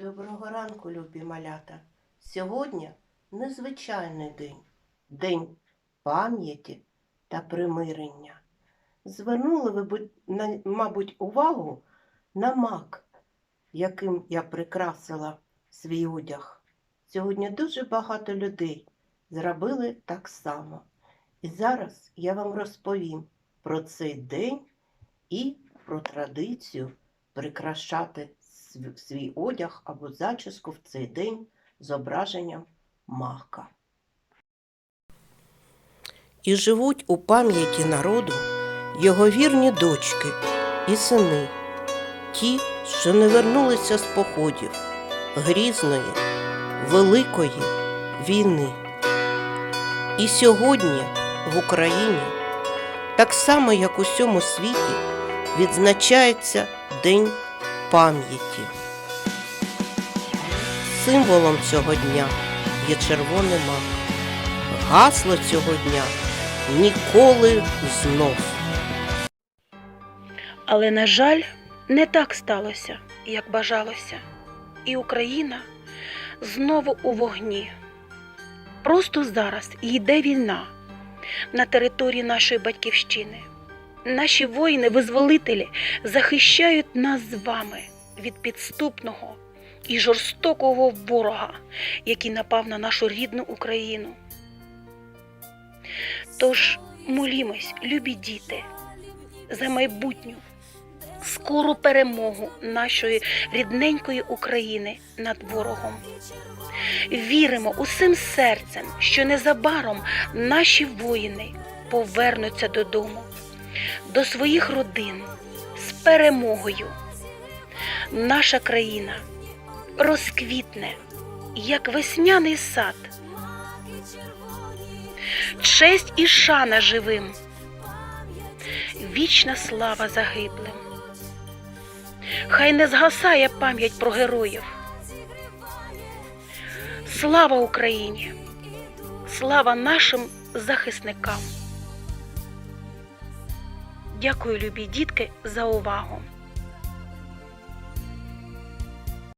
Доброго ранку, любі малята. Сьогодні незвичайний день, день пам'яті та примирення. Звернули ви, мабуть, увагу на мак, яким я прикрасила свій одяг. Сьогодні дуже багато людей зробили так само. І зараз я вам розповім про цей день і про традицію прикрашати свій одяг або зачіску в цей день зображенням мака. І живуть у пам'яті народу його вірні дочки і сини, ті, що не вернулися з походів грізної, великої війни. І сьогодні в Україні, так само як у всьому світі, відзначається День пам'яті. Символом цього дня є червоний мак. Гасло цього дня ніколи знов. Але, на жаль, не так сталося, як бажалося. І Україна знову у вогні. Просто зараз йде війна на території нашої батьківщини. Наші воїни-визволителі захищають нас з вами від підступного і жорстокого ворога, який напав на нашу рідну Україну. Тож молімось, любі діти, за майбутню скору перемогу нашої рідненької України над ворогом. Віримо усім серцем, що незабаром наші воїни повернуться додому, до своїх родин з перемогою. Наша країна розквітне, як весняний сад. Честь і шана живим, вічна слава загиблим. Хай не згасає пам'ять про героїв. Слава Україні! Слава нашим захисникам! Дякую, любі дітки, за увагу!